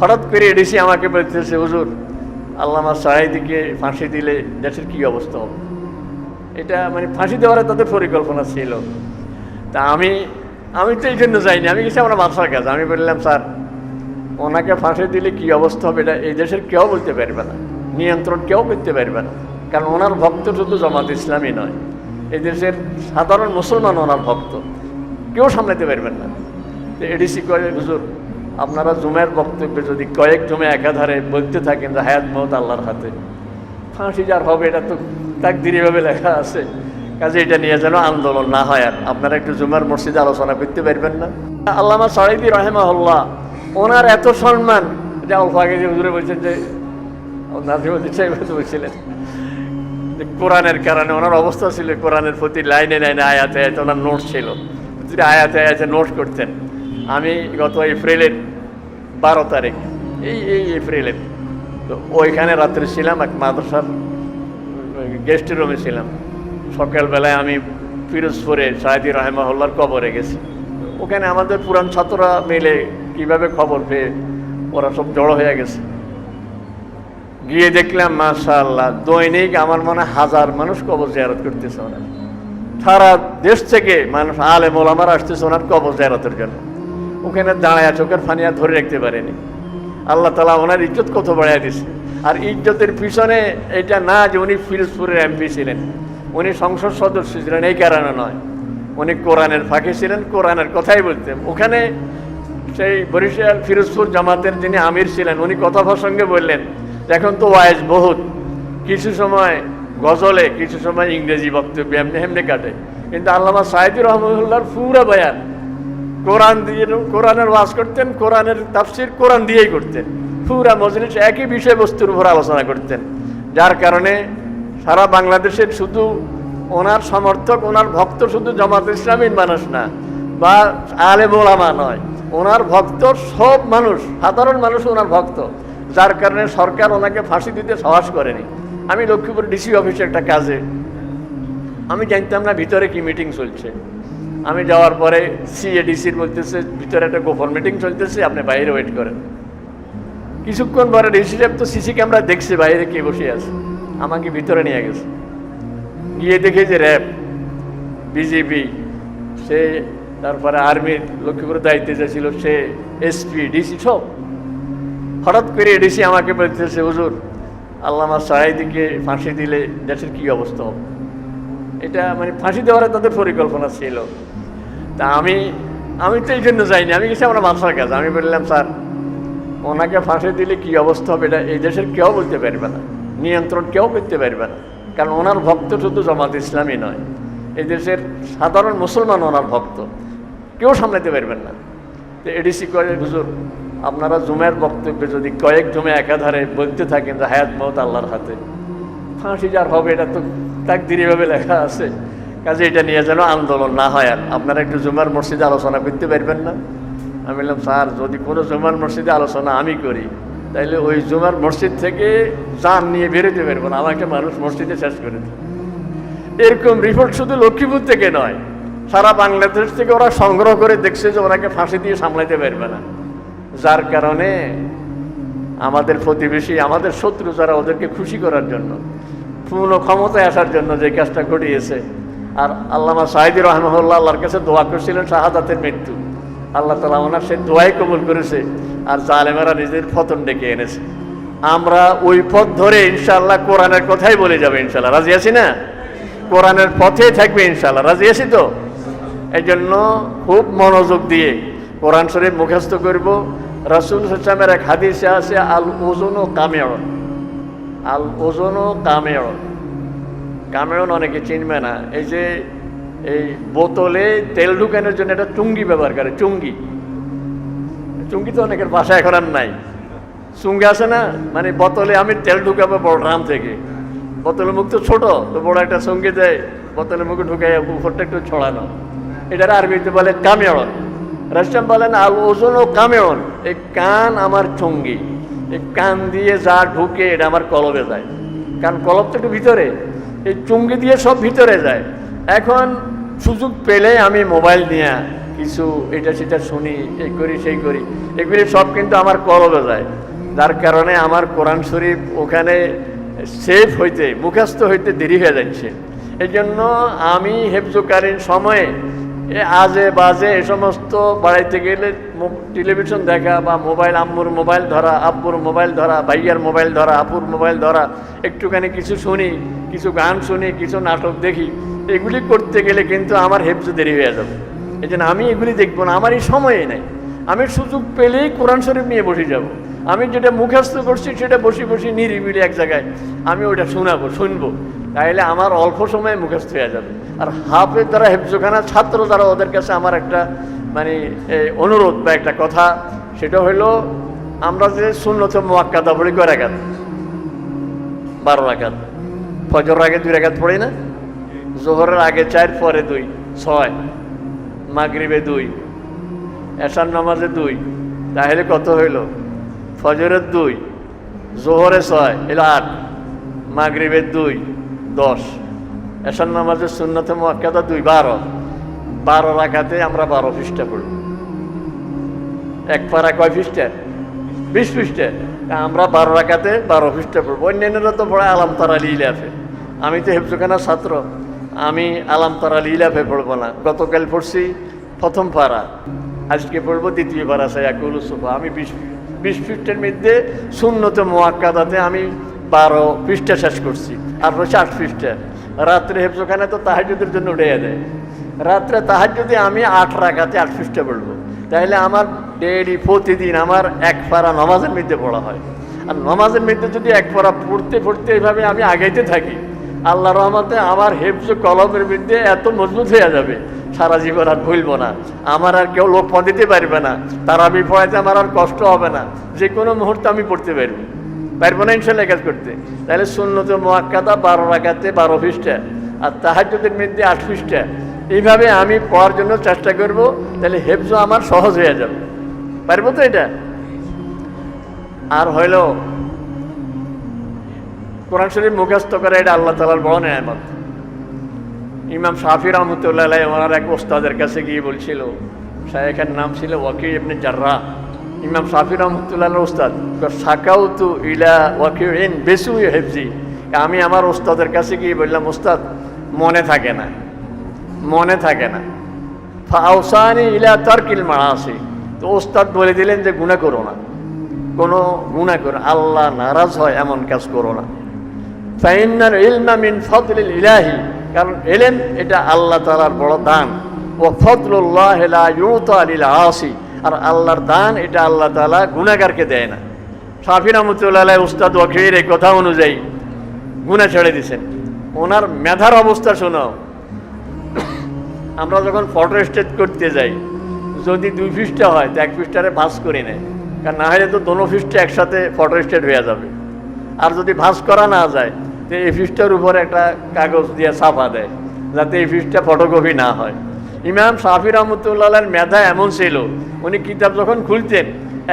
হঠাৎ করে এডিসি আমাকে বলতেছে হুজুর, আল্লামা সাহেদিকে ফাঁসি দিলে দেশের কি অবস্থা হবে? এটা মানে ফাঁসি দেওয়ার তাদের পরিকল্পনা ছিল। তা আমি আমি তো এই জন্য যাইনি। আমি গেছি আমার মাথার কাছে। আমি বললাম, স্যার, ওনাকে ফাঁসি দিলে কি অবস্থা হবে? এটা এই দেশের কেউ বলতে পারবে না। নিয়ন্ত্রণ কেউ করতে পারবে না। কারণ ওনার ভক্ত শুধু জামাত ইসলামই নয়। এই দেশের সাধারণ মুসলমান ওনার ভক্ত। কেউ সামলাতে পারবেন না। এডিসি করে হুজুর আপনারা জুমের বক্তব্যে যদি কয়েক জমে একাধারে বলতে থাকেন যে হায়াত মহত আল্লাহর হাতে, ফাঁসি যার হবে, এটা তো তাকদিরিভাবে লেখা আছে। কাজে এটা নিয়ে যেন আন্দোলন না হয় আর। আপনারা একটু জুমার মসজিদে আলোচনা করতে পারবেন না? আল্লামা সাইদি রহেমাহুল্লাহ, ওনার এত সম্মান, যে অল্প আগে যে হুজুরে বলছেন যে সাহেব বলছিলেন, যে কোরআনের কারণে ওনার অবস্থা ছিল, কোরআনের প্রতি লাইনে লাইনে আয়াতে আয়াতে ওনার নোট ছিল। প্রতিটা আয়াতে আয়াতে নোট করতেন আমি গত এপ্রিলের বারো তারিখ, এই এই এপ্রিলের, তো ওইখানে রাত্রে ছিলাম, এক মাদ্রাসার গেস্ট রুমে ছিলাম। সকালবেলায় আমি ফিরোজপুরে সাহেদি রহেমাহুল্লার কবরে গেছি। ওখানে আমাদের পুরান ছাত্ররা মিলে কীভাবে খবর পেয়ে ওরা সব জড়ো হয়ে গেছে। গিয়ে দেখলাম, মাশাআল্লাহ, দৈনিক আমার মনে হাজার মানুষ কবর জিয়ারত করতেছে ওনার। সারা দেশ থেকে মানুষ আলে মোলামার আসতেছে ওনার কবর জিয়ারতের জন্য। ওখানে দাঁড়ায় চোখের ফানিয়া ধরে রাখতে পারেনি। আল্লাহ তালা ওনার ইজ্জত কত বাড়াই দিছে। আর ইজ্জতের পিছনে এটা না যে উনি ফিরোজপুরের এমপি ছিলেন, উনি সংসদ সদস্য ছিলেন, এই কারণে নয়। উনি কোরআনের ফাঁকে ছিলেন, কোরআনের কথাই বলতেন। ওখানে সেই বরিশাল, ফিরোজপুর জামাতের যিনি আমির ছিলেন, উনি কথা প্রসঙ্গে বললেন এখন তো ওয়াইজ বহুত। কিছু সময় গজলে, কিছু সময় ইংরেজি বক্তব্য, এমনি এমনি কাটে। কিন্তু আল্লামা সাহেদি রহমতুল্লাহর পুরা বয়ান কোরআন দিয়ে কোরআনের ওয়াজ করতেন, কোরআনের তাফসির কোরআন দিয়েই করতেন। পুরা মজলিস একই বিষয়বস্তুর উপর আলোচনা করতেন। যার কারণে সারা বাংলাদেশের শুধু ওনার সমর্থক, ওনার ভক্ত শুধু জামাত ইসলামীর মানুষ না, বা আলে বোলামা নয়। ওনার ভক্ত সব মানুষ, সাধারণ মানুষ ওনার ভক্ত। যার কারণে সরকার ওনাকে ফাঁসি দিতে সাহস করেনি। আমি লক্ষ্মীপুর ডিসি অফিসে একটা কাজে, আমি জানতাম না ভিতরে কি মিটিং চলছে। আমি যাওয়ার পরে সিএডিসির বলতেছে, ভিতরে একটা গোপন মিটিং চলতেছে, আপনি বাইরে ওয়েট করেন। কিছুক্ষণ পরে ডিসি সাহেব তো সিসি ক্যামেরা দেখছে বাইরে কে বসে আছে, আমাকে ভিতরে নিয়ে গেছে। গিয়ে দেখে যে র্যাব বিজেপি সে তারপরে আর্মির লক্ষ্মীপুর দায়িত্বে যে ছিল সে এসপি ডিসি সব। হঠাৎ করে এডিসি আমাকে বলতেছে, হুজুর, আল্লামা সাহেদিকে ফাঁসি দিলে দেশের কি অবস্থা হবে? এটা মানে ফাঁসি দেওয়ার তাদের পরিকল্পনা ছিল। তা আমি আমি তো এই জন্য যাইনি। আমি গেছি আমরা মাথার কাছে। আমি বললাম, স্যার, ওনাকে ফাঁসি দিলে কি অবস্থা হবে? এটা এই দেশের কেউ বলতে পারবে না। নিয়ন্ত্রণ কেউ করতে পারবে না। কারণ ওনার ভক্ত শুধু জামাত ইসলামই নয়। এই দেশের সাধারণ মুসলমান ওনার ভক্ত। কেউ সামলাতে পারবেন না। তো এডিসি করে হুজুর, আপনারা জুমের বক্তব্যে যদি কয়েক জমে একাধারে বলতে থাকেন যে হায়াত মত আল্লাহর হাতে, ফাঁসি যার হবে, এটা তো তাক তাকদিরিভাবে লেখা আছে। কাজে এটা নিয়ে যেন আন্দোলন না হয় আর। আপনারা একটু জুমার মসজিদে আলোচনা করতে পারবেন না? আমি বললাম, স্যার, যদি কোনো জুমার মসজিদে আলোচনা আমি করি, তাইলে ওই জুমার মসজিদ থেকে যান নিয়ে বেরোতে পারব না। আমাকে মানুষ মসজিদে শেষ করে দেবে। এরকম রিপোর্ট শুধু লক্ষ্মীপুর থেকে নয়, সারা বাংলাদেশ থেকে ওরা সংগ্রহ করে দেখছে যে ওনাকে ফাঁসি দিয়ে সামলাতে পারবে না। যার কারণে আমাদের প্রতিবেশী, আমাদের শত্রু যারা, ওদেরকে খুশি করার জন্য, পূর্ণ ক্ষমতায় আসার জন্য যে কাজটা ঘটিয়েছে আর আল্লামা সাহিদি রহমল্লা আল্লাহর কাছে দোয়া করছিলেন শাহাদাতের মৃত্যু। আল্লাহ তালা ওনার সে দোয়াই কবুল করেছে আর জালেমেরা নিজের ফতন ডেকে এনেছে। আমরা ওই পথ ধরে ইনশাল্লাহ কোরআনের কথাই বলে যাবে ইনশাল্লাহ রাজি আছি না? কোরআনের পথেই থাকবে ইনশাল্লাহ রাজি আছি তো? এই জন্য খুব মনোযোগ দিয়ে কোরআন শরীফ মুখস্থ করব। রসুল ইসলামের এক হাদিসে আছে আল ওজন ও কামেয়ন আল ওজন ও কামেয়ন কামেয়ন অনেকে চিনবে না। এই যে এই বোতলে তেল ঢুকানোর জন্য একটা চুঙ্গি ব্যবহার করে, চুঙ্গি। চুঙ্গি তো অনেকের বাসা এখন আর নাই। চুঙ্গি আছে না? মানে বোতলে আমি তেল ঢুকাবো বড় ড্রাম থেকে। বোতলের মুখ তো ছোট, তো বড় একটা সঙ্গে দেয়। বোতলের মুখে ঢুকাই উপরটা একটু ছড়ানো। এটার আরবিতে বলে কামেয়ন রাষ্ট্রাম বলেন আল ওজন ও কামেয়ন এই কান আমার চঙ্গি। এই কান দিয়ে যা ঢুকে, এটা আমার কলবে যায়। কারণ কলব তো একটু ভিতরে। এই চুঙ্গি দিয়ে সব ভিতরে যায়। এখন সুযোগ পেলে আমি মোবাইল নিয়ে কিছু এটা সেটা শুনি এই করি, সেই করি। এগুলি সব কিন্তু আমার কলবে যায়। যার কারণে আমার কোরআন শরীফ ওখানে সেফ হইতে মুখাস্ত হইতে দেরি হয়ে যাচ্ছে। এই জন্য আমি হেফজুকালীন সময়ে এ আজে বাজে এ সমস্ত বাড়াইতে গেলে টেলিভিশন দেখা বা মোবাইল, আম্মুর মোবাইল ধরা, আব্বুর মোবাইল ধরা, ভাইয়ার মোবাইল ধরা আপুর মোবাইল ধরা, একটুখানি কিছু শুনি, কিছু গান শুনি, কিছু নাটক দেখি, এগুলি করতে গেলে কিন্তু আমার হেফজু দেরি হয়ে যাবে। এই জন্য আমি এগুলি দেখব না আমার এই সময়ই নাই। আমি সুযোগ পেলেই কোরআন শরীফ নিয়ে বসে যাব। আমি যেটা মুখস্থ করছি সেটা বসে বসে নিরিবিলি এক জায়গায় আমি ওটা শোনাবো, শুনব। তাইলে আমার অল্প সময়ে মুখস্থ হয়ে যাবে। আর হাফের দ্বারা হেফজোখানা ছাত্র যারা ওদের কাছে আমার একটা মানে অনুরোধ বা একটা কথা। সেটা হলো আমরা যে শূন্যত মোয়াক্কাদা বলি কয় রাখাত বারো রাখাত ফজর আগে দুই রাখাত পড়ি না? জোহরের আগে চার, পরে দুই, ছয়, মাগরিবে দুই, এশার নামাজে দুই, তাহলে কত হইল? ফজরের দুই, জোহরে ছয়, এলো আট মাগরিবের দুই, দশ। এশার নামাজের শূন্যতে মক্কাদা দুই বারো বারো রাখাতে আমরা বারো পৃষ্ঠা পড়ব এক পারা কয় পৃষ্ঠা? বিশ পৃষ্ঠা। আমরা বারো রাখাতে বারো পৃষ্ঠা পড়ব। অন্যান্যরা তো পড়ে আলাম তারা লিলাফে। আমি তো হেফজোখানার ছাত্র। আমি আলাম তারা লিলাফে পড়ব না। গতকাল পড়ছি প্রথম পারা। আজকে পড়ব দ্বিতীয় পারা সাইয়াকুল সুফা আমি বিশ বিশ পৃষ্ঠের মধ্যে শূন্যত মোয়াক্কাদাতে আমি বারো পৃষ্ঠা শেষ করছি। আর রয়েছে আট পৃষ্ঠা। রাত্রে হেফজোখানে তো তাহাজুদের জন্য উঠে দেয়। রাত্রে তাহার যদি আমি আট রাখাতে আট পৃষ্ঠা পড়ব। তাহলে আমার ডেইলি প্রতিদিন আমার এক পারা নমাজের মধ্যে পড়া হয়। আর নমাজের মধ্যে যদি এক পারা পড়তে পড়তে এইভাবে আমি আগাইতে থাকি আল্লাহ রহমতে আমার হেফজ কলমের মধ্যে এত মজবুত হয়ে যাবে, সারা জীবন আর ভুলবো না। আমার আর কেউ লোক দিতে পারবে না। তার আমি পড়াইতে আমার আর কষ্ট হবে না। যে কোনো মুহূর্তে আমি পড়তে পারব। পারব না ইনশাল্লাহ কাজ করতে। তাহলে শূন্যত মোয়াক্কাদা বারো রাখাতে বারো পৃষ্ঠা আর তাহাজ্যদের মধ্যে আট পৃষ্ঠা। এইভাবে আমি পড়ার জন্য চেষ্টা করব, তাহলে হেফজ আমার সহজ হয়ে যাবে। পারব তো এটা? আর হইল, কোরআন শরীফ মুখস্থ করে এটা আল্লাহ তালার বড় নেয়ামত। ইমাম শাফি রহমতুল্লাহ ওনার এক ওস্তাদের কাছে গিয়ে বলছিল, শায়েখের নাম ছিল ওয়াকি ইবনে জার্রা ইমাম শাফি রহমতুল্লাহ ওস্তাদ সাকাউ তু ইলা ওয়াকি ইন বেসু হেফজি। আমি আমার ওস্তাদের কাছে গিয়ে বললাম, ওস্তাদ, মনে থাকে না, মনে থাকে না। ফাউসানি ইলা তর্কিল মারাসি তো ওস্তাদ বলে দিলেন যে গুণা করো না। কোনো গুণা করো আল্লাহ নারাজ হয় এমন কাজ করো না। ফাইনাল ইলমা মিন ফদলিল ইলাহি। কারণ এলেন এটা আল্লাহ তালার বড় দান। ও ফদলুল্লাহ লা ইউতা আসি আর আল্লাহর দান, এটা আল্লাহ তালা গুণাগারকে দেয় না। সাফি রহমতুল্লাহ উস্তাদ ওয়াকির এই কথা অনুযায়ী গুণা ছেড়ে দিছেন ওনার মেধার অবস্থা শোনাও। আমরা যখন ফটো স্টেট করতে যাই, যদি দুই পৃষ্ঠা হয়, তো এক পৃষ্ঠারে ভাস করে নেয়। কারণ না হলে তো দোনো পৃষ্ঠা একসাথে ফটো স্টেট হয়ে যাবে। আর যদি ভাস করা না যায়, তো এই পৃষ্ঠার উপর একটা কাগজ দিয়ে ছাপা দেয়, যাতে এই পৃষ্ঠা ফটোকপি না হয়। ইমাম শাফি রহমতুল্লাহের মেধা এমন ছিল, উনি কিতাব যখন খুলতেন,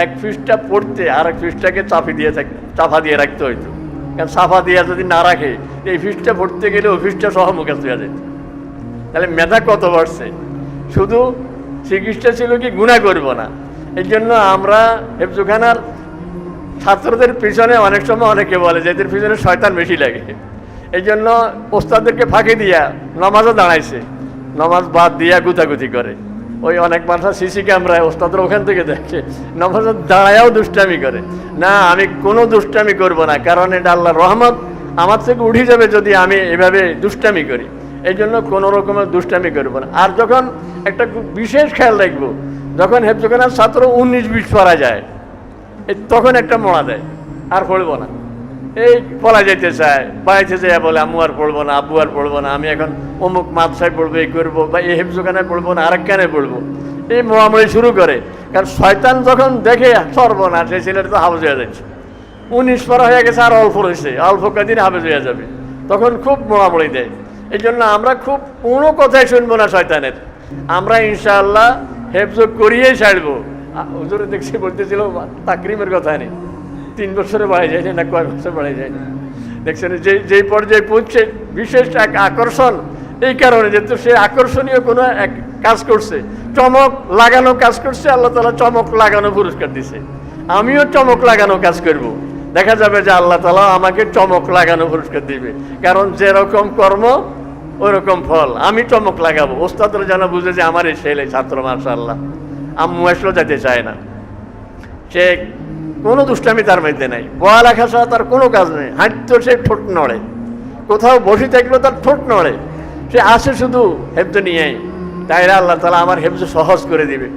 এক পৃষ্ঠা পড়তে আর এক পৃষ্ঠাকে চাপি দিয়ে থাক, চাপা দিয়ে রাখতে হইতো। কারণ চাপা দিয়ে যদি না রাখে, এই পৃষ্ঠা পড়তে গেলে ওই পৃষ্ঠা সহ মুখে হয়ে যেত। তাহলে মেধা কত বাড়ছে? শুধু চিকিৎসা ছিল কি গুণা করব না। এই জন্য আমরা হেফজুখানার ছাত্রদের পিছনে অনেক সময় অনেকে বলে যে এদের পিছনে শয়তান বেশি লাগে। এই জন্য ওস্তাদদেরকে ফাঁকি দিয়া নমাজও দাঁড়াইছে। নমাজ বাদ দিয়া গুতাগুতি করে। ওই অনেক মানুষ সিসি ক্যামেরায়, ওস্তাদরা ওখান থেকে দেখে। নমাজ দাঁড়ায়াও দুষ্টামি করে। না, আমি কোনো দুষ্টামি করব না, কারণ এটা আল্লাহ রহমত। আমার থেকে উঠে যাবে যদি আমি এভাবে দুষ্টামি করি। এই জন্য কোনো রকমের দুষ্টামি করব না। আর যখন একটা বিশেষ খেয়াল রাখব, যখন হেফজোখানার ছাত্র উনিশ বিশ পড়া যায় তখন একটা মরা দেয়, আর পড়ব না। এই পলা যেতে চায়, বাড়িতে যায় বলে, আম্মু আর পড়ব না, আব্বু আর পড়ব না, আমি এখন অমুক মাদ্রাসায় পড়ব, এই করব বা এই হেফজোখানায় পড়ব না, আরেক কানে পড়ব। এই মোয়ামলি শুরু করে। কারণ শয়তান যখন দেখে সর্বনা সেই ছেলেটা তো হাফজ হয়ে যাচ্ছে। উনিশ পড়া হয়ে গেছে, আর অল্প রয়েছে, অল্প কদিন হাফেজ হয়ে যাবে। তখন খুব মোড়ামুড়ি দেয়। এই জন্য আমরা খুব কোনো কথাই শুনব না শয়তানের। আমরা ইনশাআল্লাহ হেফজ করিয়েই ছাড়বো। হুজুরে দেখছি বলতেছিল, তাকরিমের কথা নেই। তিন বছরে বাড়াই যায় না কয় বছর বাড়াই যায় না। দেখছেন, যে যেই পর্যায়ে পৌঁছছে বিশেষ এক আকর্ষণ, এই কারণে যেহেতু সে আকর্ষণীয় কোনো এক কাজ করছে, চমক লাগানো কাজ করছে, আল্লাহ তালা চমক লাগানো পুরস্কার দিছে। আমিও চমক লাগানো কাজ করব। দেখা যাবে যে আল্লাহ তালা আমাকে চমক লাগানো পুরস্কার দিবে। কারণ যেরকম কর্ম, ওরকম ফল। আমি চমক লাগাবো। ওস্তাদরা যেন বুঝে যে আমার এই ছেলে ছাত্র মার্শাল আল্লাহ আম্মু আসলেও যেতে চায় না। সে কোনো দুষ্টামি তার মধ্যে নাই। পড়ালেখা ছাড়া তার কোনো কাজ নেই। হাঁটতো সে ঠোঁট নড়ে। কোথাও বসে থাকলেও তার ঠোঁট নড়ে। সে আসে শুধু হেফজ নিয়েই। তাইরা আল্লাহ তালা আমার হেফজ সহজ করে দিবে।